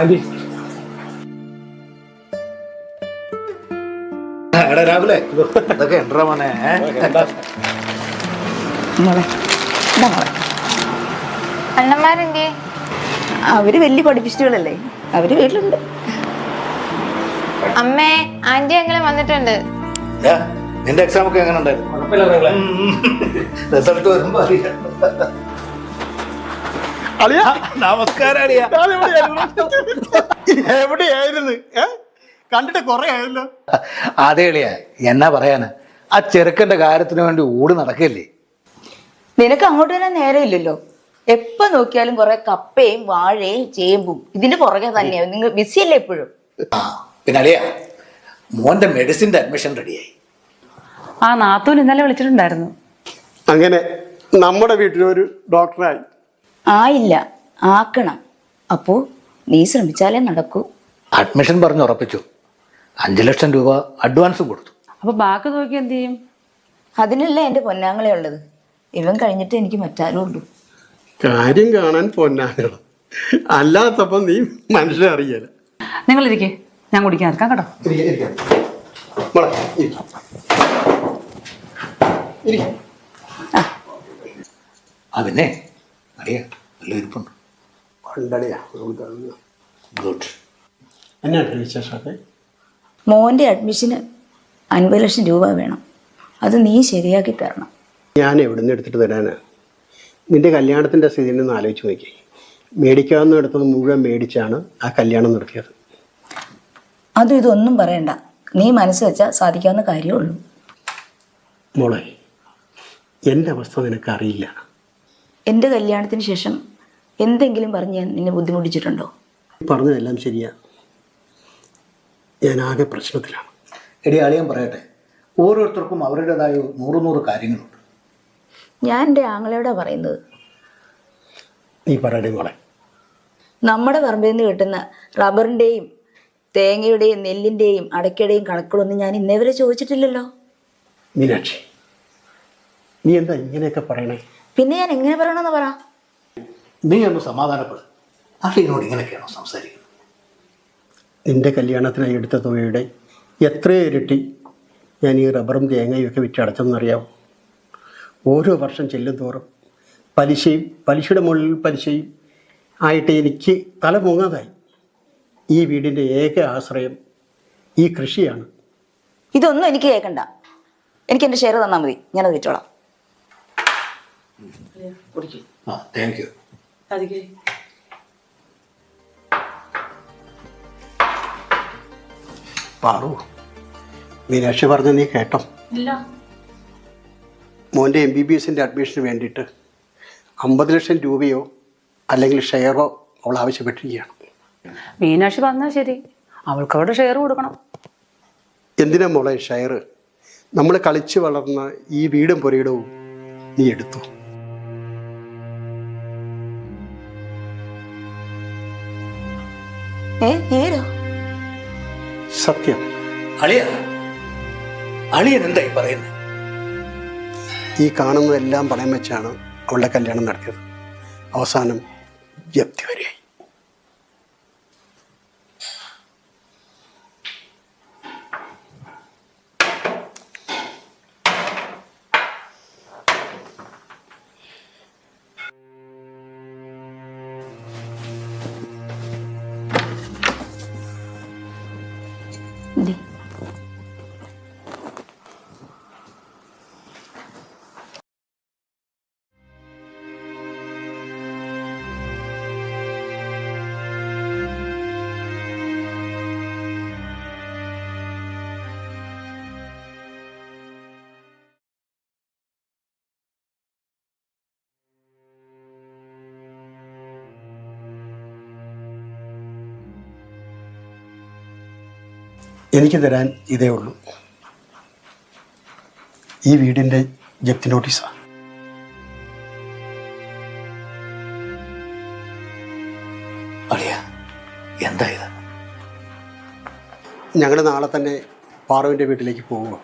Anti. എടാ രാവിലെ. ഇതൊക്കെ എന്താ? മോനെ അണ്ണന്മാരെന്തേ അവർ വലിയ പഠിപ്പിസ്റ്റുകളല്ലേ. അവർ വീട്ടിലുണ്ട്. അമ്മേ ആന്റി അങ്ങനെ വന്നിട്ടുണ്ട്? നിന്റെ എക്സാം ഒക്കെ എങ്ങനെ ഉണ്ടായിരുന്നു റിസൾട്ട് വരുമ്പോ അറിയാം. അളിയ? നമസ്കാരം അളിയാ. എവിടെയായിരുന്നു? ഏ? കണ്ടിട്ട് കൊറേ ആയല്ലോ. അതെ അളിയ. എന്നാ പറയാന്? ആ ചെറുക്കന്റെ കാര്യത്തിന് വേണ്ടി ഓടി നടക്കല്ലേ? നിനക്ക് അങ്ങോട്ട് വരാൻ നേരമില്ലല്ലോ. എപ്പോ നോക്കിയാലും കുറെ കപ്പയും വാഴയും ചേമ്പും ഇതിന്റെ പുറകെ തന്നെയാവും നിങ്ങൾ മിസ്സി അല്ലേ എപ്പോഴും? ആ പിന്നെ അളിയ മോന്റെ മെഡിസിന്റെ അഡ്മിഷൻ റെഡിയായി. ആ നാത്തൂൻ ഇന്നലെ വിളിച്ചിട്ടുണ്ടായിരുന്നു. അങ്ങനെ നമ്മുടെ വീട്ടിലൊരു ഡോക്ടറായി. ആയില്ല. ആക്കണം. അപ്പോ നീ ശ്രമിച്ചാലേ നടക്കൂ. അഡ്മിഷൻ പറഞ്ഞു ഉറപ്പിച്ചു. അഞ്ചു ലക്ഷം രൂപ അഡ്വാൻസ് കൊടുത്തു. അപ്പൊ ബാക്കി നോക്കി എന്ത് ചെയ്യും? അതിനല്ല എന്റെ പൊന്നാങ്ങളെ ഉള്ളത്. ഇവൻ കഴിഞ്ഞിട്ട് എനിക്ക് മറ്റാരും ഉള്ളൂ. കാര്യം കാണാൻ പൊന്നാനണം അല്ലാത്തപ്പം നീ മനുഷ്യനെ അറിയല നിങ്ങൾ ഇരിക്കേ ഞാൻ കുടിക്കാൻ നിൽക്കാം കേട്ടോ. മോളെ അളിയാ നല്ല ഇരിപ്പുണ്ട്. പണ്ടളിയാ ഗുഡ്. വിശേഷമൊക്കെ? മോന്റെ അഡ്മിഷന് അൻപത് ലക്ഷം രൂപ വേണം. അത് നീ ശരിയാക്കി തരണം. ഞാൻ എവിടുന്ന് എടുത്തിട്ട് തരാനാ? നിന്റെ കല്യാണത്തിന്റെ സ്ഥിതി ഒന്ന് ആലോചിച്ച് നോക്കി. മേടിക്കാവുന്ന എടുത്തത് മുഴുവൻ മേടിച്ചാണ് ആ കല്യാണം നടത്തിയത്. അത് ഇതൊന്നും പറയണ്ട. നീ മനസ്സ് വെച്ചാൽ സാധിക്കാവുന്ന കാര്യമേ ഉള്ളൂ. മോളെ എന്റെ അവസ്ഥ നിനക്കറിയില്ല. എന്റെ കല്യാണത്തിന് ശേഷം എന്തെങ്കിലും പറഞ്ഞ് ഞാൻ നിന്നെ ബുദ്ധിമുട്ടിച്ചിട്ടുണ്ടോ? പറഞ്ഞതെല്ലാം ശരിയാ. ഞാൻ ആകെ പ്രശ്നത്തിലാണ്. എടി അളിയൻ പറയട്ടെ. ഓരോരുത്തർക്കും അവരുടേതായ നൂറ് നൂറ് കാര്യങ്ങളുണ്ട്. ഞാൻ എന്റെ ആങ്ങളയോടാ പറയുന്നത്. നീ പറയണേ മോളെ. നമ്മുടെ പറമ്പിൽ നിന്ന് കിട്ടുന്ന റബ്ബറിന്റെയും തേങ്ങയുടെയും നെല്ലിന്റെയും അടയ്ക്കയുടെയും കണക്കുകളൊന്നും ഞാൻ ഇന്നേവരെ ചോദിച്ചിട്ടില്ലല്ലോ. മീനാക്ഷി നീ എന്താ ഇങ്ങനെയൊക്കെ പറയണേ? പിന്നെ ഞാൻ എങ്ങനെ പറയണമെന്ന് പറ. നീ ഒന്ന് സമാധാനപ്പെടും. അഷീനോട് ഇങ്ങനെയൊക്കെയാണോ സംസാരിക്കുന്നത്? നിന്റെ കല്യാണത്തിനായി എടുത്ത തുകയുടെ എത്ര ഇരട്ടി ഞാൻ ഈ റബ്ബറും തേങ്ങയും ഒക്കെ വിറ്റ് അടച്ചെന്നറിയാമോ ഓരോ വർഷം ചെല്ലും തോറും പലിശയും പലിശയുടെ മുകളിൽ പലിശയും ആയിട്ട് എനിക്ക് തല പൊങ്ങാതായി ഈ വീടിന്റെ ഏക ആശ്രയം ഈ കൃഷിയാണ്. ഇതൊന്നും എനിക്ക് കേൾക്കണ്ട. എനിക്ക് എന്റെ ഷെയർ തന്നാൽ മതി. ഞാനത് വിറ്റോളാം. ആ താങ്ക് യു പാറു മീനാക്ഷി പറഞ്ഞ നീ കേട്ടോ? ഇല്ല. മോന്റെ എം ബി ബി എസിന്റെ അഡ്മിഷന് വേണ്ടിയിട്ട് അമ്പത് ലക്ഷം രൂപയോ അല്ലെങ്കിൽ ഷെയറോ അവൾ ആവശ്യപ്പെട്ടിരിക്കുകയാണ്. മീനാക്ഷി പറഞ്ഞാൽ ശരി. അവൾക്ക് അവിടെ ഷെയർ കൊടുക്കണം. എന്തിനാ മോളെ ഷെയർ നമ്മൾ കളിച്ചു വളർന്ന ഈ വീടും പുരയിടവും നീ എടുത്തു? നേരോ സത്യം. അളിയ അളിയൻ എന്തായി പറയുന്നത് ഈ കാണുന്നതെല്ലാം പണയം വെച്ചാണ് അവളുടെ കല്യാണം നടത്തിയത്. അവസാനം ജപ്തി വരെയായി. എനിക്ക് തരാൻ ഇതേ ഉള്ളൂ. ഈ വീടിന്റെ ജപ്തി നോട്ടീസാണ് അളിയ എന്താ ഇത്? ഞങ്ങൾ നാളെ തന്നെ പാറുവിന്റെ വീട്ടിലേക്ക് പോവുക.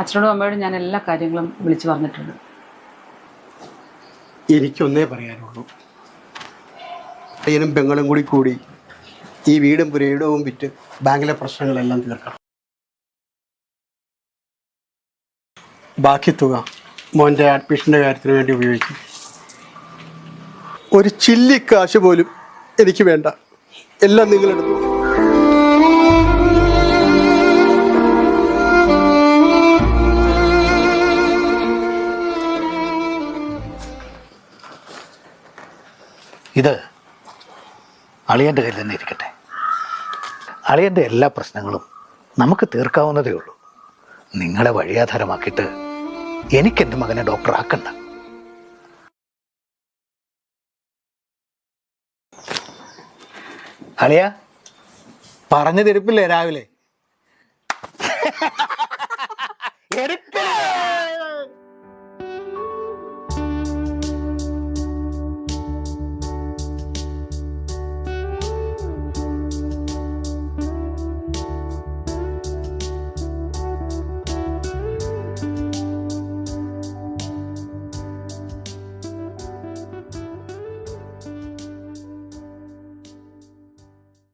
അച്ഛനോടും അമ്മയോടും ഞാൻ എല്ലാ കാര്യങ്ങളും വിളിച്ചു പറഞ്ഞിട്ടുണ്ട്. എനിക്കൊന്നേ പറയാനുള്ളൂ. അയ്യനും പെങ്ങളും കൂടി കൂടി ഈ വീടും പുരയിടവും വിറ്റ് ബാങ്കിലെ പ്രശ്നങ്ങളെല്ലാം തീർക്കണം ബാക്കി തുക മോന്റെ അഡ്മിഷന്റെ കാര്യത്തിന് വേണ്ടി ഉപയോഗിക്കും. ഒരു ചില്ലിക്കാശ് പോലും എനിക്ക് വേണ്ട. എല്ലാം നിങ്ങളെടുത്തു. ഇത് അളിയന്റെ കയ്യിൽ തന്നെ ഇരിക്കട്ടെ. അളിയന്റെ എല്ലാ പ്രശ്നങ്ങളും നമുക്ക് തീർക്കാവുന്നതേ ഉള്ളൂ. നിങ്ങളെ വഴിയാധാരമാക്കിയിട്ട് എനിക്കെന്റെ മകനെ ഡോക്ടർ ആക്കണ്ട. അളിയ പറഞ്ഞു തിരുപ്പില്ലേ രാവിലെ? എടുക്ക്